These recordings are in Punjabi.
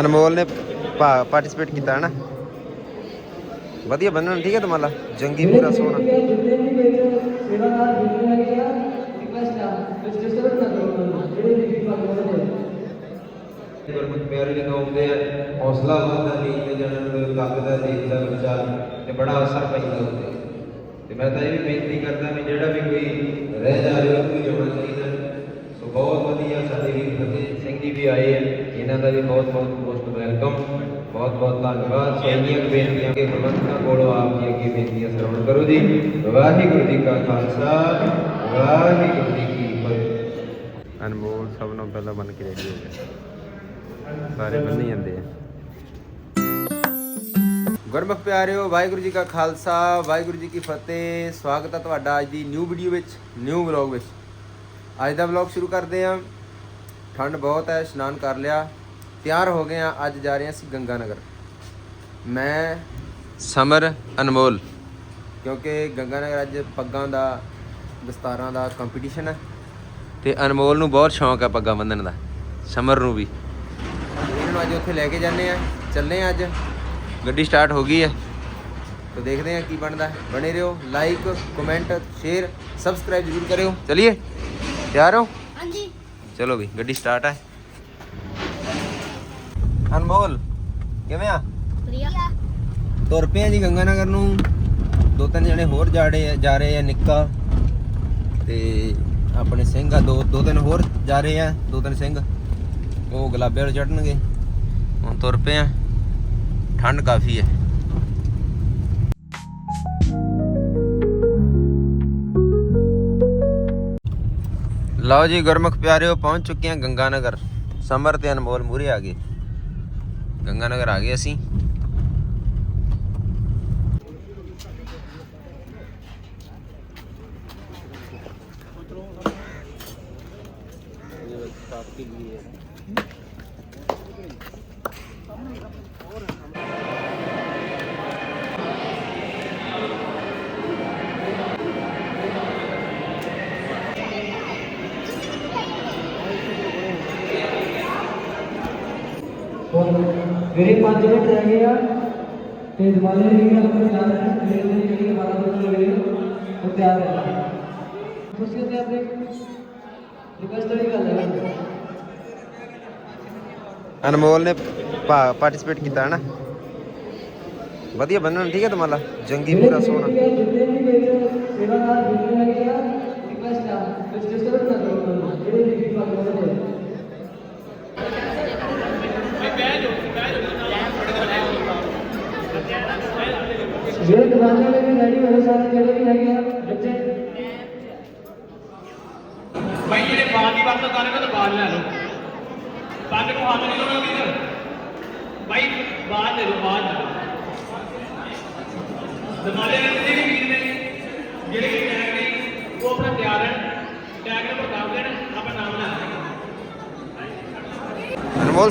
ਅਨਮੋਲ ਨੇ ਪਾਰਟਿਸਿਪੇਟ ਕੀਤਾ, ਹੈ ਵਧੀਆ ਬੰਨਣ, ਠੀਕ ਹੈ ਤੁਹਾਡਾ ਜੰਗੀ ਪੂਰਾ ਸੋਹਣਾ। ਗੁਰਮੁਖ ਪਿਆਰੇ ਜਦੋਂ ਆ ਹੌਸਲਾ ਵਧਦਾ ਨਹੀਂ ਤੇ ਜਨਮ ਲੱਗਦਾ ਦੇਖਦਾ ਬੱਚਾ ਤੇ ਬੜਾ ਅਸਰ ਪੈਂਦਾ ਉਹਦੇ ਤੇ ਮੈਂ ਤਾਂ ਇਹ ਵੀ ਬੇਨਤੀ ਕਰਦਾ ਵੀ ਜਿਹੜਾ ਵੀ ਕੋਈ ਰਹਿ ਜਾ ਦਾ ਵੀ ਬਹੁਤ ਬਹੁਤ ਮੋਸਟ ਵੈਲਕਮ ਬਹੁਤ ਬਹੁਤ ਧੰਨਵਾਦ। ਸੋ ਬੇਨਤੀਆਂ ਕਿ ਪ੍ਰਬੰਧਕਾਂ ਕੋਲੋਂ ਆਪ ਜੀ ਅੱਗੇ ਬੇਨਤੀਆਂ ਸਰਵਣ ਕਰੋ ਜੀ। ਵਾਹਿਗੁਰੂ ਜੀ ਕਾ ਖਾਲਸਾ, ਵਾਹਿਗੁਰੂ ਜੀ ਕੀ ਫਤਿਹ। ਅਨਮੋਲ ਸਭ ਨੂੰ ਪਹਿਲਾਂ ਬਣ ਕੇ ਰੈਡੀ ਹੋ ਗਿਆ ਸਾਰੇ ਬੰਨੀ ਜਾਂਦੇ ਆ। ਗੁਰਮੁਖ ਪਿਆਰਿਓ, ਵਾਹਿਗੁਰੂ ਜੀ ਕਾ ਖਾਲਸਾ, ਵਾਹਿਗੁਰੂ ਜੀ ਕੀ ਫਤਿਹ। ਸਵਾਗਤ ਹੈ ਤੁਹਾਡਾ ਅੱਜ ਦੀ ਨਿਊ ਵੀਡੀਓ ਵਿੱਚ ਨਿਊ ਵਲੌਗ ਵਿੱਚ। ਅੱਜ ਦਾ ਵਲੌਗ ਸ਼ੁਰੂ ਕਰਦੇ ਹਾਂ ਠੰਡ ਬਹੁਤ ਹੈ, ਇਸ਼ਨਾਨ ਕਰ ਲਿਆ। ਤਿਆਰ ਹੋ ਗਏ ਹਾਂ ਅੱਜ ਜਾ ਰਹੇ ਹਾਂ ਅਸੀਂ ਗੰਗਾ ਨਗਰ। ਮੈਂ ਸਮਰ ਅਨਮੋਲ। ਕਿਉਂਕਿ ਗੰਗਾ ਨਗਰ ਅੱਜ ਪੱਗਾਂ ਦਾ ਦਸਤਾਰਾਂ ਦਾ ਕੰਪੀਟੀਸ਼ਨ ਹੈ। ਤੇ ਅਨਮੋਲ ਨੂੰ ਬਹੁਤ ਸ਼ੌਂਕ ਹੈ ਪੱਗਾਂ ਬੰਨਣ ਦਾ ਸਮਰ ਨੂੰ ਵੀ। ਇਹਨਾਂ ਨੂੰ ਅੱਜ ਉੱਥੇ ਲੈ ਕੇ ਜਾਂਦੇ ਆ ਚੱਲੇ ਆ ਅੱਜ। ਗੱਡੀ ਸਟਾਰਟ ਹੋ ਗਈ ਹੈ। ਤਾਂ ਦੇਖਦੇ ਆ ਕੀ ਬਣਦਾ। ਬਣੇ ਰਹੋ ਲਾਈਕ ਕਮੈਂਟ ਸ਼ੇਅਰ ਸਬਸਕ੍ਰਾਈਬ ਜ਼ਰੂਰ ਕਰਿਓ। ਚਲਿਏ? ਤਿਆਰ ਹੋ? ਹਾਂਜੀ। ਚਲੋ ਵੀ ਗੱਡੀ ਸਟਾਰਟ ਹੈ। ਅਨਮੋਲ ਕਿਵੇਂ ਆ? ਵਧੀਆ। ਤੁਰ ਪਏ ਆ ਜੀ ਗੰਗਾ ਨਗਰ ਨੂੰ। ਦੋ ਤਿੰਨ ਜਣੇ ਹੋਰ ਜਾੜੇ ਆ- ਜਾ ਰਹੇ ਆ ਨਿੱਕਾ ਤੇ ਆਪਣੇ ਸਿੰਘ ਆ ਦੋ ਦੋ ਤਿੰਨ ਹੋਰ ਜਾ ਰਹੇ ਆ ਦੋ ਤਿੰਨ ਸਿੰਘ। ਉਹ ਗੁਲਾਬੇ ਵਾਲੇ ਚੜਨਗੇ ਹੁਣ ਤੁਰ ਪਏ ਆ। ਠੰਡ ਕਾਫੀ ਹੈ ਲਓ ਜੀ ਗੁਰਮੁਖ ਪਿਆਰਿਓ ਪਹੁੰਚ ਚੁੱਕੇ ਆ ਗੰਗਾ ਨਗਰ ਸਮਰ ਤੇ ਅਨਮੋਲ ਮੂਰੇ ਆ ਗਏ। ਗੰਗਾ ਨਗਰ ਆ ਗਏ ਅਸੀਂ ਮੇਰੇ 5 ਮਿੰਟ ਰਹਿ ਗਏ ਆ ਤੇ ਦਿਵਾਲੀ ਦੀ ਵੀ ਆਪਣੇ ਤਿਆਰ ਹੈ ਮੇਰੇ ਲਈ ਜਿਹੜੀ 12 ਮਿੰਟ ਲੱਗੇ ਉਹ ਤਿਆਰ ਹੈ ਤੁਸੀਂ ਤੇ ਆਪਣੇ ਰਿਕਵੈਸਟ ਵਾਲੀ ਗੱਲ ਹੈ। ਅਨਮੋਲ ਨੇ ਪਾਰਟਿਸਿਪੇਟ ਕੀਤਾ ਹੈ ਨਾ? ਵਧੀਆ ਬੰਨਣ ਠੀਕ ਹੈ ਤੁਹਾਡਾ ਜੰਗੀ ਪੂਰਾ ਸੋਹਣਾ। ਜਿੰਨੇ ਵੀ ਵਿੱਚ ਸੇਵਾਦਾਰ ਜਿੰਨੇ ਹੈਗੇ ਆ ਰਿਕਵੈਸਟ ਆ। ਵਿੱਚ ਡਿਸਟਰਬ ਨਾ ਕਰੋ ਉਹਨਾਂ ਨੂੰ ਜਿਹੜੇ ਵੀ ਕੀ ਕਰਦੇ ਨੇ ਜਿਹੜੇ ਦੁਕਾਨਾਂ ਦੇ ਵੀ ਰੈਡੀ ਹੋਏ ਸਾਰੇ ਜਿਹੜੇ ਵੀ ਹੈਗੇ ਆ ਬੱਚੇ ਭਾਈ ਜਿਹੜੇ ਬਾਲ ਦੀ ਵਰਤੋਂ ਕਰ ਰਹੇ ਹੋ ਤਾਂ ਬਾਲ ਲੈ ਲਓ ਪੱਗ ਨੂੰ ਹੱਥ ਨਹੀਂ ਲਾਉਣਾ ਵੀਰ ਭਾਈ ਬਾਲ ਲੈ ਲਓ ਬਾਲ ਲੈ ਲਓ ਦਮਾਲੇ ਦੇ ਵੀ ਵੀਰ ਨੇ ਜਿਹੜੇ ਵੀ ਟੈਗ ਨੇ ਉਹ ਆਪਣਾ ਤਿਆਰ ਰਹਿਣ ਟੈਗ ਨੰਬਰ ਦੱਸ ਦੇਣ ਆਪਾਂ ਨਾਮ ਲੈ ਲਾਂਗੇ ਅਨਮੋਲ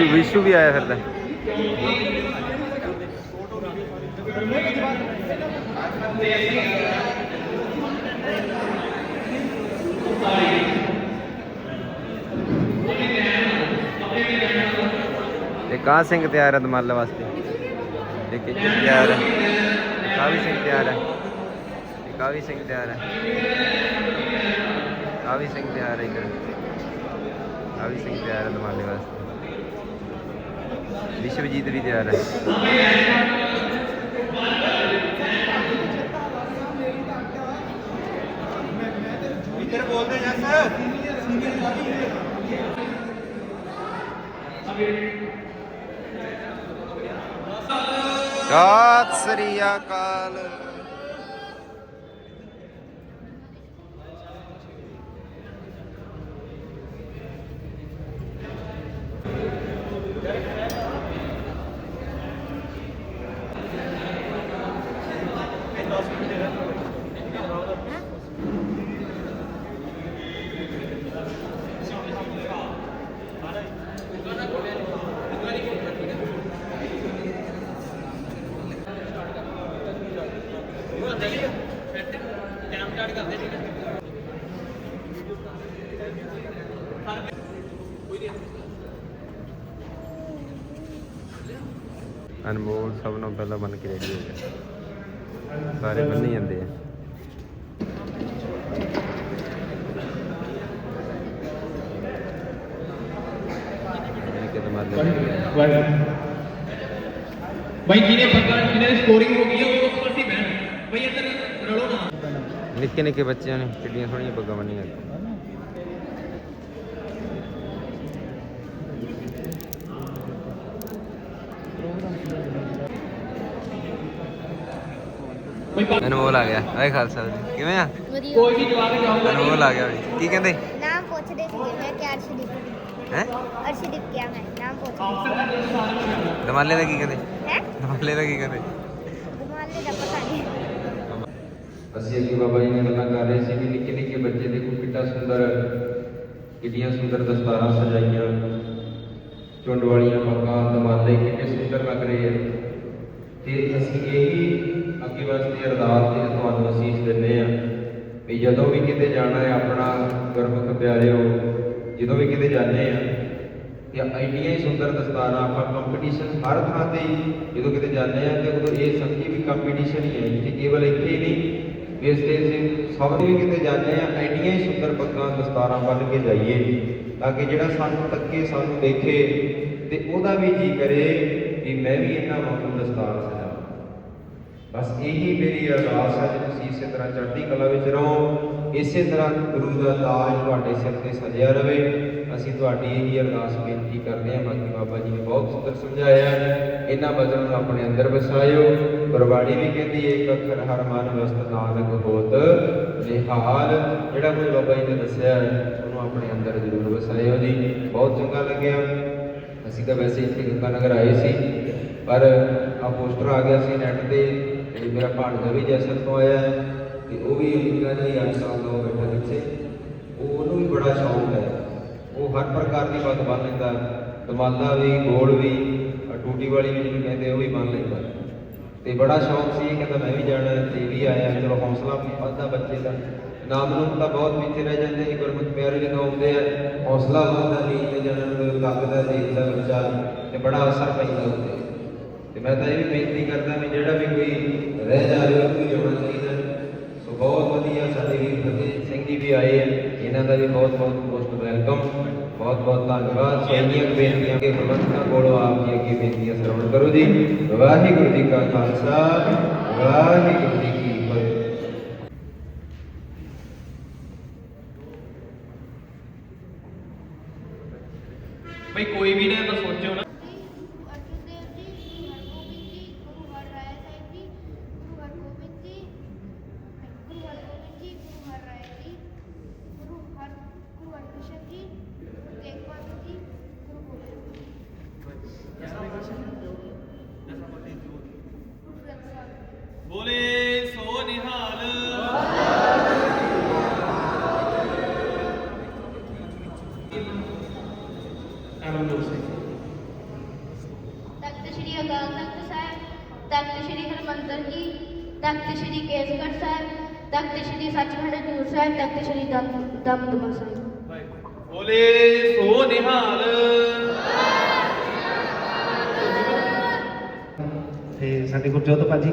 विशु विशु भी आया फिर तो। कहा सिंह तैयार है तुम्हारे वास्ते। तैयार है। कावी सिंह तैयार है। कावी सिंह तैयार है। कावी सिंह तैयार है इधर। कावी सिंह तैयार है दमाले वास्ते। ਤਿਆਰ ਹੈ। ਇੱਧਰ ਵਿਸ਼ਵਜੀਤ ਵੀ ਤਿਆਰ ਹੈ ਸਤਿ ਸ੍ਰੀ ਅਕਾਲ। ਅਨਮੋਲ ਸਭ ਨੂੰ ਪਹਿਲਾਂ ਬਣ ਕੇ ਰੈਡੀ ਹੋ ਗਿਆ। ਸਾਰੇ ਬੰਨੀ ਜਾਂਦੇ ਆ। ਭਾਈ ਜਿਹਨੇ ਪੱਕਾ ਜਿਹਨੇ ਸਕੋਰਿੰਗ ਹੋ ਗਈ ਉਹ ਉਸ ਪਾਸੇ ਬਹਿਣ ਭਾਈ ਇੱਧਰ ਰਲੋ ਨਾ। ਨਿੱਕੇ ਨਿੱਕੇ ਬੱਚਿਆਂ ਨੇ ਕਿੱਡੀਆਂ ਸੋਹਣੀਆਂ ਪੱਗਾਂ ਬੰਨੀਆਂ ਭਾਈ ਪੱਗ- ਅਨਮੋਲ ਆ ਗਿਆ। ਆਏ ਖਾਲਸਾ ਜੀ। ਕਿਵੇਂ ਆ? ਕੋਈ ਵੀ ਜਵਾਬ ਜਾਊਗਾ ਅਨਮੋਲ ਆ ਗਿਆ ਵੀ ਕੀ ਕਹਿੰਦੇ? ਨਾਮ ਪੁੱਛਦੇ ਸੀਗੇ ਮੈਂ ਕਿ ਅਰਸ਼ਦੀਪ ਹੈ? ਅਰਸ਼ਦੀਪ ਕਿਹਾ ਮੈਂ ਨਾਮ ਪੁੱਛਦੇ ਦਮਾਲੇ ਦਾ ਕੀ ਕਹਿੰਦੇ? ਹੈ? ਦਮਾਲੇ ਦਾ ਕੀ ਕਹਿੰਦੇ? ਦੁਮਾਲੇ ਦਾ ਪਤਾ ਨਹੀਂ ਅਸੀਂ ਅੱਗੇ ਬਾਬਾ ਜੀ ਨਾਲ ਗੱਲਾਂ ਕਰ ਰਹੇ ਸੀ ਵੀ ਨਿੱਕੇ ਨਿੱਕੇ ਬੱਚੇ ਦੇਖੋ ਕਿੱਡਾ ਸੁੰਦਰ ਕਿੱਡੀਆਂ ਸੁੰਦਰ ਦਸਤਾਰਾਂ ਸਜਾਈਆਂ। ਚੁੰਡ ਵਾਲੀਆਂ ਪੱਗਾਂ ਦਮਾਲੇ ਕਿੰਨੇ ਸੁੰਦਰ ਲੱਗ ਰਹੇ ਆ। ਤੇ ਅਸੀਂ ਇਹੀ ਅੱਗੇ ਵਾਸਤੇ ਅਰਦਾਸ ਤੇ ਤੁਹਾਨੂੰ ਅਸੀਸ ਦਿੰਦੇ ਆ ਵੀ ਜਦੋਂ ਵੀ ਕਿਤੇ ਜਾਣਾ ਹੈ ਆਪਣਾ ਗੁਰਮੁਖ ਪਿਆਰਿਓ, ਜਦੋਂ ਵੀ ਕਿਤੇ ਜਾਂਦੇ ਆ ਤੇ ਇੰਨੀਆਂ ਹੀ ਸੁੰਦਰ ਦਸਤਾਰਾਂ ਆਪਾਂ ਕੰਪੀਟੀਸ਼ਨ ਹਰ ਥਾਂ ਤੇ ਜਦੋਂ ਕਿਤੇ ਜਾਂਦੇ ਆ ਤੇ ਉਦੋਂ ਇਹ ਸਮਝੀ ਵੀ ਕੰਪੀਟੀਸ਼ਨ ਹੀ ਹੈ ਇੱਥੇ ਕੇਵਲ ਇੱਥੇ ਹੀ ਨਹੀਂ, ਇਸ ਤੇ ਸਭ ਨੂੰ ਵੀ ਕਿਤੇ ਜਾਂਦੇ ਆ ਐਡੀਆਂ ਹੀ ਸੁੰਦਰ ਪੱਗਾਂ ਦਸਤਾਰਾਂ ਬੰਨ੍ਹ ਕੇ ਜਾਈਏ ਤਾਂ ਕਿ ਜਿਹੜਾ ਸਾਨੂੰ ਤੱਕੇ ਸਾਨੂੰ ਦੇਖੇ ਤੇ ਉਹਦਾ ਵੀ ਜੀ ਕਰੇ ਵੀ ਮੈਂ ਵੀ ਇਹਨਾਂ ਵਾਂਗੂ ਦਸਤਾਰ ਸਜਾਵਾਂ ਬਸ ਇਹੀ ਮੇਰੀ ਅਰਦਾਸ ਹੈ ਕਿ ਤੁਸੀਂ ਇਸੇ ਤਰ੍ਹਾਂ ਚੜ੍ਹਦੀ ਕਲਾ ਵਿੱਚ ਰਹੋ, ਇਸੇ ਤਰ੍ਹਾਂ ਗੁਰੂ ਦਾ ਤਾਜ ਤੁਹਾਡੇ ਸਿਰ ਤੇ ਸਜਿਆ ਰਵੇ, ਅਸੀਂ ਤੁਹਾਡੀ ਇਹੀ ਅਰਦਾਸ ਬੇਨਤੀ ਕਰਦੇ ਹਾਂ। ਬਾਕੀ ਬਾਬਾ ਜੀ ਨੇ ਬਹੁਤ ਸੁੰਦਰ ਸਮਝਾਇਆ ਇਹਨਾਂ ਬਚਨਾਂ ਨੂੰ ਆਪਣੇ ਅੰਦਰ ਵਸਾਇਓ। ਗੁਰਬਾਣੀ ਵੀ ਕਹਿੰਦੀ ਹੈ, ਇੱਕ ਅੱਖਰ ਹਰ ਮਨ ਵਸਤ ਨਾਨਕ ਹੋਤ ਨਿਹਾਲ। ਜਿਹੜਾ ਕੋਈ ਬਾਬਾ ਜੀ ਨੇ ਦੱਸਿਆ ਉਹਨੂੰ ਆਪਣੇ ਅੰਦਰ ਜ਼ਰੂਰ ਵਸਾਇਓ ਜੀ। ਬਹੁਤ ਚੰਗਾ ਲੱਗਿਆ। ਅਸੀਂ ਤਾਂ ਵੈਸੇ ਇੱਥੇ ਗੰਗਾ ਨਗਰ ਆਏ ਸੀ, ਪਰ ਆ ਪੋਸਟਰ ਆ ਗਿਆ ਸੀ ਨੈਟ ਤੇ। ਤੇ ਮੇਰਾ ਭਾਣਜਾ ਵੀ ਜੈਸਰ ਤੋਂ ਆਇਆ ਹੈ ਤੇ ਉਹ ਵੀ ਅਮਰੀਕਾ ਦਾ ਹੀ 8 ਸਾਲ ਦਾ ਬੈਠਾ ਜਿੱਥੇ। ਉਹ ਉਹਨੂੰ ਵੀ ਬੜਾ ਸ਼ੌਕ ਹੈ। ਉਹ ਹਰ ਪ੍ਰਕਾਰ ਦੀ ਪੱਗ ਬੰਨ ਲੈਂਦਾ। ਦਮਾਲਾ ਵੀ, ਗੋਲ ਵੀ ਟੂਟੀ ਵਾਲੀ ਵੀ ਜਿਹਨੂੰ ਕਹਿੰਦੇ ਉਹ ਵੀ ਬੰਨ ਲੈਂਦਾ। ਤੇ ਬੜਾ ਸ਼ੌਕ ਸੀ ਕਹਿੰਦਾ ਮੈਂ ਵੀ ਜਾਣਾ ਹੈ ਤੇ ਇਹ ਵੀ ਆਇਆ। ਚਲੋ ਹੌਸਲਾ ਵੱਧਦਾ ਬੱਚੇ ਦਾ। ਨਾਮ ਨੂੰ ਤਾਂ ਬਹੁਤ ਪਿੱਛੇ ਰਹਿ ਜਾਂਦੇ ਨੇ ਗੁਰਮੁਖ ਪਿਆਰੇ ਜਦੋਂ ਆਉਂਦੇ ਆ, ਹੌਸਲਾ ਵੱਧਦਾ ਨਹੀਂ ਤੇ ਜਨਮ ਲੱਗਦਾ ਦੇਖਦਾ ਬੱਚਾ ਤੇ ਬੜਾ ਅਸਰ ਪੈਂਦਾ ਉੱਤੇ ਤੇ ਮੈਂ ਤਾਂ ਇਹ ਵੀ ਬੇਨਤੀ ਕਰਦਾ ਵੀ ਜਿਹੜਾ ਵੀ ਕੋਈ ਰਹਿ ਜਾ ਰਿਹਾ ਉਹ ਵੀ ਆਉਣਾ ਚਾਹੀਦਾ, ਸੋ ਬਹੁਤ ਵਧੀਆ ਸਾਡੇ ਵੀਰ ਫਤਿਹ ਸਿੰਘ ਜੀ ਵੀ ਆਏ ਆ। ਇਹਨਾਂ ਦਾ ਵੀ ਬਹੁਤ ਬਹੁਤ ਮੋਸਟ ਵੈਲਕਮ ਬਹੁਤ ਬਹੁਤ ਧੰਨਵਾਦ। ਸੋ ਬੇਨਤੀਆਂ ਕਿ ਪ੍ਰਬੰਧਕਾਂ ਕੋਲੋਂ ਆਪ ਜੀ ਅੱਗੇ ਬੇਨਤੀਆਂ ਸਰਵਣ ਕਰੋ ਜੀ। ਵਾਹਿਗੁਰੂ ਜੀ ਕਾ ਖਾਲਸਾ, ਵਾਹਿਗੁਰੂ ਜੀ ਕੀ ਫਤਿਹ ਭਾਈ ਕੋਈ ਵੀ ਨਾ ਤਾਂ ਸੋਚੋ ਨਾ ਗੁਰੂ ਅਰਜਨ ਦੇਵ ਜੀ ਗੁਰੂ ਹਰਗੋਬਿੰਦ ਜੀ ਗੁਰੂ ਹਰਰਾਏ ਸਾਹਿਬ ਜੀ ਗੁਰੂ ਹਰਗੋਬਿੰਦ ਜੀ ਗੁਰੂ ਹਰਗੋਬਿੰਦ ਜੀ ਗੁਰੂ ਹਰਰਾਏ ਜੀ ਗੁਰੂ ਹਰ ਗੁਰੂ ਹਰਕ੍ਰਿਸ਼ਨ ਜੀ ਗੁਰੂ ਤੇਗ ਬਹਾਦਰ ਜੀ ਗੁਰੂ ਗੋਬਿੰਦ ਜੀ ਗੁਰੂ ਗ੍ਰੰਥ ਸਾਹਿਬ ਬੋਲੇ ਸੋ ਨਿਹਾਲ ਅਨੰਦਪੁਰ ਸਿੰਘ ਤਖਤ ਸ੍ਰੀ ਅਕਾਲ ਤਖਤ ਸਾਹਿਬ ਤਖਤ ਸ੍ਰੀ ਹਰਮੰਦਰ ਜੀ ਤਖਤ ਸ੍ਰੀ ਕੇਸਗੜ੍ਹ ਸਾਹਿਬ ਤਖਤ ਸ੍ਰੀ ਸੱਚਖੰਡ ਹਜ਼ੂਰ ਸਾਹਿਬ ਤਖਤ ਸ੍ਰੀ ਦਮ ਦਮਦਮਾ ਸਾਹਿਬ ਬੋਲੇ ਸੋ ਨਿਹਾਲ। ਤੇ ਸਾਡੇ ਗੁਰਜੋਤ ਭਾਜੀ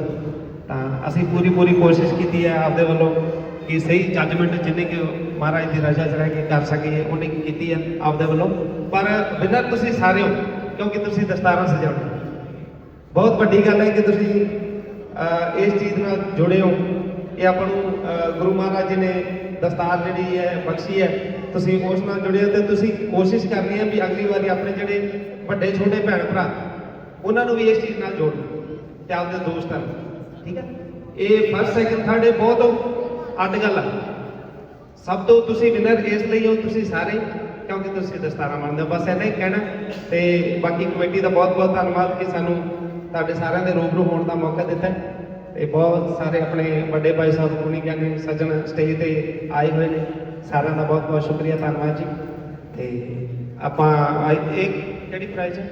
ਤਾਂ ਅਸੀਂ ਪੂਰੀ ਪੂਰੀ ਕੋਸ਼ਿਸ਼ ਕੀਤੀ ਹੈ ਆਪਦੇ ਵੱਲੋਂ ਕਿ ਸਹੀ ਜੱਜਮੈਂਟ ਜਿੰਨੇ ਕਿ ਮਹਾਰਾਜ ਦੀ ਰਜ਼ਾ 'ਚ ਰਹਿ ਕੇ ਕਰ ਸਕੀਏ ਉਹਨੇ ਕੀਤੀ ਹੈ ਆਪਦੇ ਵੱਲੋਂ। ਪਰ ਵਿਨਰ ਤੁਸੀਂ ਸਾਰੇ ਹੋ ਕਿਉਂਕਿ ਤੁਸੀਂ ਦਸਤਾਰਾਂ ਸਜਾਉਣੇ ਬਹੁਤ ਵੱਡੀ ਗੱਲ ਹੈ ਕਿ ਤੁਸੀਂ ਅਹ, ਇਸ ਚੀਜ਼ ਨਾਲ ਜੁੜੇ ਹੋ। ਇਹ ਆਪਾਂ ਨੂੰ ਗੁਰੂ ਮਹਾਰਾਜ ਜੀ ਨੇ ਦਸਤਾਰ ਜਿਹੜੀ ਹੈ, ਬਖਸ਼ੀ ਹੈ। ਤੁਸੀਂ ਉਸ ਨਾਲ ਜੁੜੇ ਹੋ ਤੇ ਤੁਸੀਂ ਕੋਸ਼ਿਸ਼ ਕਰਨੀ ਹੈ ਵੀ ਅਗਲੀ ਵਾਰੀ ਆਪਣੇ ਜਿਹੜੇ ਵੱਡੇ, ਛੋਟੇ ਭੈਣ ਭਰਾ, ਉਹਨਾਂ ਨੂੰ ਵੀ ਇਸ ਚੀਜ਼ ਨਾਲ ਜੋੜਨਾ ਤੇ ਆਪਦੇ ਦੋਸਤਾਂ ਨੂੰ। ਠੀਕ ਹੈ? ਇਹ ਫਸਟ ਸੈਕਿੰਡ ਥਰਡ ਇਹ ਬਹੁਤ ਅੱਡ ਗੱਲ ਆ। ਸਭ ਤੋਂ ਤੁਸੀਂ ਵਿਨਰ ਇਸ ਲਈ ਹੋ, ਤੁਸੀਂ ਸਾਰੇ, ਕਿਉਂਕਿ ਤੁਸੀਂ ਦਸਤਾਰਾਂ ਮੰਨਦੇ ਹੋ। ਬਸ ਇੰਨਾ ਹੀ ਕਹਿਣਾ ਤੇ ਬਾਕੀ ਕਮੇਟੀ ਦਾ ਬਹੁਤ ਬਹੁਤ ਧੰਨਵਾਦ ਕਿ ਸਾਨੂੰ ਤੁਹਾਡੇ ਸਾਰਿਆਂ ਦੇ ਰੂਬਰੂ ਹੋਣ ਦਾ ਮੌਕਾ ਦਿੱਤਾ। ਤੇ ਬਹੁਤ ਸਾਰੇ ਆਪਣੇ ਵੱਡੇ ਭਾਈ ਸਾਹਿਬ ਗੁਣੀ ਗਿਆਨੀ ਸੱਜਣ ਸਟੇਜ ਤੇ ਆਏ ਹੋਏ ਨੇ। ਸਾਰਿਆਂ ਦਾ ਬਹੁਤ ਬਹੁਤ ਸ਼ੁਕਰੀਆ ਧੰਨਵਾਦ ਜੀ। ਤੇ ਆਪਾਂ ਇੱਕ ਕਿਹੜੀ ਪ੍ਰਾਈਜ਼ ਹੈ?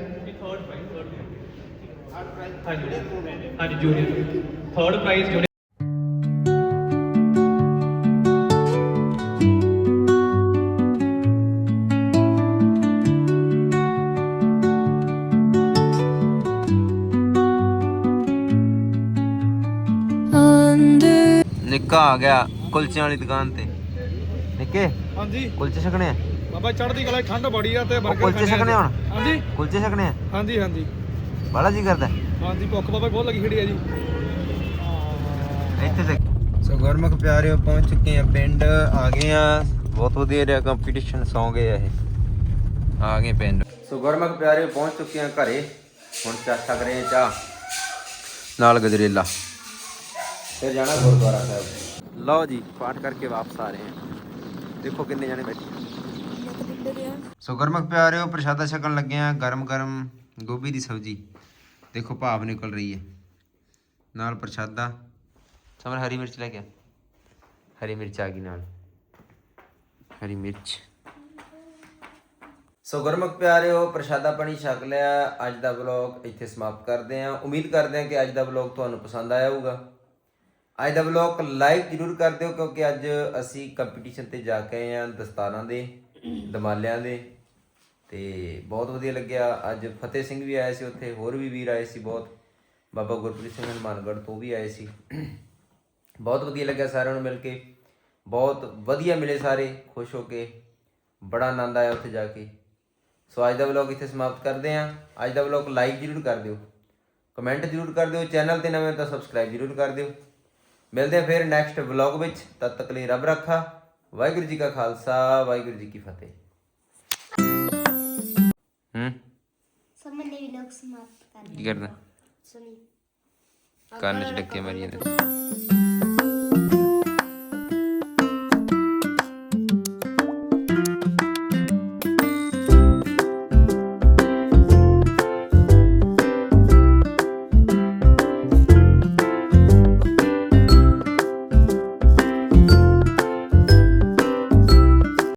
ਹਾਂਜੀ। ਹਾਂਜੀ ਜੂਨੀਅਰ। ਥਰਡ ਪ੍ਰਾਈਜ਼ ਆ ਗਿਆ ਕੁਲਚਿਆਂ ਵਾਲੀ ਦੁਕਾਨ ਤੇ। ਨਿੱਕੇ? ਹਾਂਜੀ। ਕੁਲਚੇ ਛਕਣੇ ਆ? ਬਾਬਾ ਚੜ੍ਹਦੀ ਕਲਾ ਠੰਡ ਬੜੀ ਆ ਤੇ ਉਹ ਬਰਗਰ ਕੁਲਚੇ ਛਕਣੇ ਆ ਹੁਣ। ਹਾਂਜੀ। ਕੁਲਚੇ ਛਕਣੇ ਆ? ਹਾਂਜੀ ਹਾਂਜੀ। ਬੜਾ ਜੀ ਕਰਦਾ। ਹਾਂਜੀ ਭੁੱਖ ਬਾਬਾ ਬਹੁਤ ਲੱਗੀ ਖੜੀ ਆ ਜੀ। ਇੱਥੇ ਸੇ ਸੋ ਗੁਰਮੁਖ ਪਿਆਰਿਓ ਪਹੁੰਚ ਚੁੱਕੇ ਆ ਪਿੰਡ। ਆ ਗਏ ਆ। ਬਹੁਤ ਵਧੀਆ ਰਿਹਾ ਕੰਪੀਟੀਸ਼ਨ ਸੌਂ ਗਏ ਆ ਇਹ। ਆ ਗਏ ਪਿੰਡ। ਸੋ ਗੁਰਮੁਖ ਪਿਆਰਿਓ ਪਹੁੰਚ ਚੁੱਕੇ ਆ ਘਰੇ। ਹੁਣ ਚਾਚਾ ਕਰੇ ਚਾਹ। ਨਾਲ ਗਜਰੇਲਾ। ਫਿਰ ਜਾਣਾ ਗੁਰਦੁਆਰਾ ਸਾਹਿਬ। ਲਓ ਜੀ ਪਾਠ ਕਰਕੇ ਵਾਪਸ ਆ ਰਹੇ ਹਾਂ। ਦੇਖੋ ਕਿੰਨੇ ਜਾਣੇ ਬੈਠੇ। ਸੋ ਗੁਰਮੁਖ ਪਿਆਰਿਓ ਪ੍ਰਸ਼ਾਦਾ ਛਕਣ ਲੱਗੇ ਆ ਗਰਮ ਗਰਮ ਗੋਭੀ ਦੀ ਸਬਜ਼ੀ। ਦੇਖੋ ਭਾਵ ਨਿਕਲ ਰਹੀ ਹੈ। ਨਾਲ ਪ੍ਰਸ਼ਾਦਾ। ਸਮਰ ਹਰੀ ਮਿਰਚ ਲੈ ਕੇ ਆ। ਹਰੀ ਮਿਰਚ ਆ ਗਈ ਨਾਲ। ਹਰੀ ਮਿਰਚ। ਸੋ ਗੁਰਮੁਖ ਪਿਆਰਿਓ ਪ੍ਰਸ਼ਾਦਾ ਪਾਣੀ ਛਕ ਲਿਆ। ਅੱਜ ਦਾ ਵਲੌਗ ਇੱਥੇ ਸਮਾਪਤ ਕਰਦੇ ਹਾਂ। ਉਮੀਦ ਕਰਦੇ ਹਾਂ ਕਿ ਅੱਜ ਦਾ ਵਲੌਗ ਤੁਹਾਨੂੰ ਪਸੰਦ ਆਇਆ ਹੋਊਗਾ। ਅੱਜ ਦਾ ਵਲੌਗ ਲਾਈਵ ਜਰੂਰ ਕਰ ਦਿਓ ਕਿਉਂਕਿ ਅੱਜ ਅਸੀਂ ਕੰਪੀਟੀਸ਼ਨ ਤੇ ਜਾ ਕੇ ਆਏ ਹਾਂ ਦਸਤਾਰਾਂ ਦੇ, ਦਮਾਲਿਆਂ ਦੇ ਤੇ ਬਹੁਤ ਵਧੀਆ ਲੱਗਿਆ। ਅੱਜ ਫਤਿਹ ਸਿੰਘ ਵੀ ਆਏ ਸੀ ਉੱਥੇ, ਹੋਰ ਵੀ ਵੀਰ ਆਏ ਸੀ ਬਹੁਤ। ਬਾਬਾ ਗੁਰਪ੍ਰੀਤ ਸਿੰਘ ਹਨੂਮਾਨਗੜ੍ਹ ਤੋਂ ਵੀ ਆਏ ਸੀ। ਬਹੁਤ ਵਧੀਆ ਲੱਗਿਆ ਸਾਰਿਆਂ ਨੂੰ ਮਿਲ ਕੇ। ਬਹੁਤ ਵਧੀਆ ਮਿਲੇ ਸਾਰੇ, ਖੁਸ਼ ਹੋ ਕੇ। ਬੜਾ ਆਨੰਦ ਆਇਆ ਉੱਥੇ ਜਾ ਕੇ। ਸੋ ਅੱਜ ਦਾ ਵਲੌਗ ਇੱਥੇ ਸਮਾਪਤ ਕਰਦੇ ਹਾਂ। ਅੱਜ ਦਾ ਵਲੌਗ ਲਾਈਕ ਜਰੂਰ ਕਰ ਦਿਓ। ਕਮੈਂਟ ਜਰੂਰ ਕਰ ਦਿਓ। ਚੈਨਲ ਤੇ ਨਵੇਂ ਤਾਂ ਸਬਸਕ੍ਰਾਈਬ ਜਰੂਰ ਕਰ ਦਿਓ। ਮਿਲਦੇ ਹਾਂ ਫਿਰ ਨੈਕਸਟ ਵਲੌਗ ਵਿੱਚ। ਤਦ ਤੱਕ ਲਈ ਰੱਬ ਰੱਖਾ। ਵਾਹਿਗੁਰੂ ਜੀ ਕਾ ਖਾਲਸਾ ਵਾਹਿਗੁਰੂ ਜੀ ਕੀ ਫਤਿਹ। ਹੂੰ? ਸਮਝ ਲਈ ਲੋਕ ਸਮਾਪਤ ਕਰ ਕੀ ਕਰਦਾ? ਸੁਣੀ ਕੰਨ ਚ ਡੱਕੇ ਮਾਰੀ ਜਾਂਦੇ